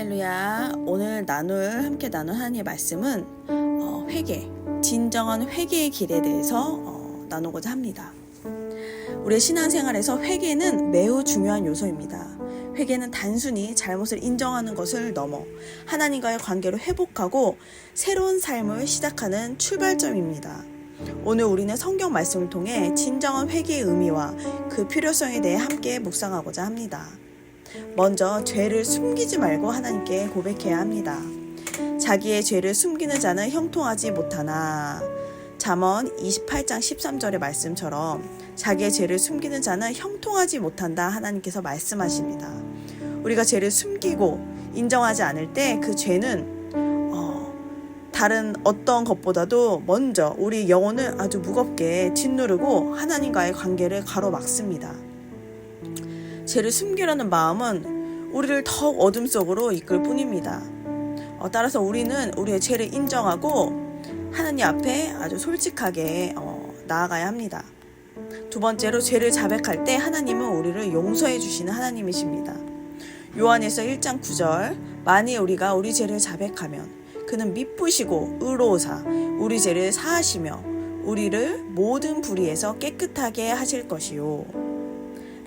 할렐루야. 오늘 나눌 함께 나눌 하나님의 말씀은 어, 회개, 진정한 회개의 길에 대해서 어, 나누고자 합니다. 우리의 신앙생활에서 회개는 매우 중요한 요소입니다. 회개는 단순히 잘못을 인정하는 것을 넘어 하나님과의 관계를 회복하고 새로운 삶을 시작하는 출발점입니다. 오늘 우리는 성경 말씀을 통해 진정한 회개의 의미와 그 필요성에 대해 함께 묵상하고자 합니다. 먼저 죄를 숨기지 말고 하나님께 고백해야 합니다. 자기의 죄를 숨기는 자는 형통하지 못하나 잠언 28장 13절의 말씀처럼 자기의 죄를 숨기는 자는 형통하지 못한다 하나님께서 말씀하십니다. 우리가 죄를 숨기고 인정하지 않을 때 그 죄는 어, 다른 어떤 것보다도 먼저 우리 영혼을 아주 무겁게 짓누르고 하나님과의 관계를 가로막습니다. 죄를 숨기려는 마음은 우리를 더욱 어둠 속으로 이끌 뿐입니다. 어, 따라서 우리는 우리의 죄를 인정하고 하나님 앞에 아주 솔직하게 어, 나아가야 합니다. 두 번째로 죄를 자백할 때 하나님은 우리를 용서해 주시는 하나님이십니다. 요한에서 1장 9절 만일 우리가 우리 죄를 자백하면 그는 미쁘시고 의로우사 우리 죄를 사하시며 우리를 모든 불의에서 깨끗하게 하실 것이요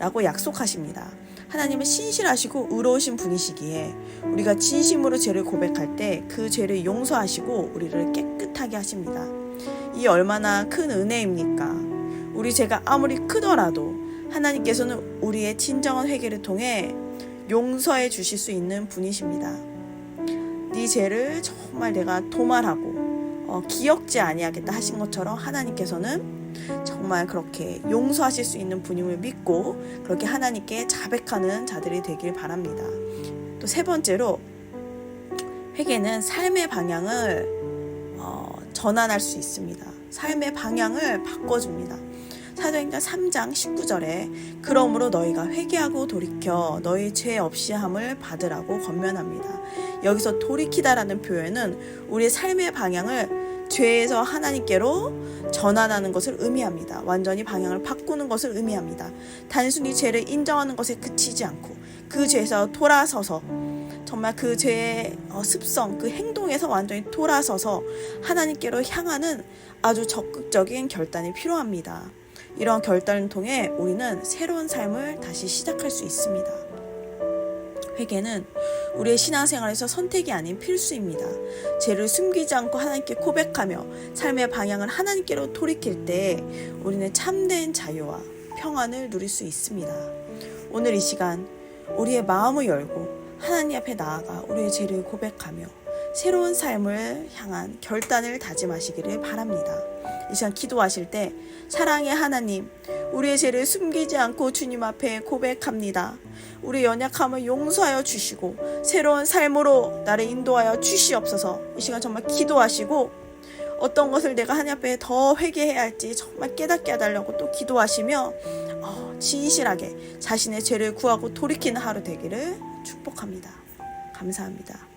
라고 약속하십니다. 하나님은 신실하시고 의로우신 분이시기에 우리가 진심으로 죄를 고백할 때 그 죄를 용서하시고 우리를 깨끗하게 하십니다. 이 얼마나 큰 은혜입니까? 우리 죄가 아무리 크더라도 하나님께서는 우리의 진정한 회개를 통해 용서해 주실 수 있는 분이십니다. 네 죄를 정말 내가 도말하고 어, 기억지 아니하겠다 하신 것처럼 하나님께서는 정말 그렇게 용서하실 수 있는 분임을 믿고 그렇게 하나님께 자백하는 자들이 되길 바랍니다. 또 세 번째로 회개는 삶의 방향을 어, 전환할 수 있습니다. 삶의 방향을 바꿔줍니다. 사도행전 3장 19절에 그러므로 너희가 회개하고 돌이켜 너희 죄 없이 함을 받으라고 권면합니다. 여기서 돌이키다라는 표현은 우리의 삶의 방향을 죄에서 하나님께로 전환하는 것을 의미합니다. 완전히 방향을 바꾸는 것을 의미합니다. 단순히 죄를 인정하는 것에 그치지 않고 그 죄에서 돌아서서 정말 그 죄의 어, 습성, 그 행동에서 완전히 돌아서서 하나님께로 향하는 아주 적극적인 결단이 필요합니다. 이런 결단을 통해 우리는 새로운 삶을 다시 시작할 수 있습니다. 회개는 우리의 신앙생활에서 선택이 아닌 필수입니다. 죄를 숨기지 않고 하나님께 고백하며 삶의 방향을 하나님께로 돌이킬 때 우리는 참된 자유와 평안을 누릴 수 있습니다. 오늘 이 시간 우리의 마음을 열고 하나님 앞에 나아가 우리의 죄를 고백하며 새로운 삶을 향한 결단을 다짐하시기를 바랍니다. 이 시간 기도하실 때 사랑의 하나님, 우리의 죄를 숨기지 않고 주님 앞에 고백합니다. 우리 연약함을 용서하여 주시고 새로운 삶으로 나를 인도하여 주시옵소서. 이 시간 정말 기도하시고 어떤 것을 내가 하나님 앞에 더 회개해야 할지 정말 깨닫게 해달라고 또 기도하시며 어, 진실하게 자신의 죄를 구하고 돌이키는 하루 되기를 축복합니다. 감사합니다.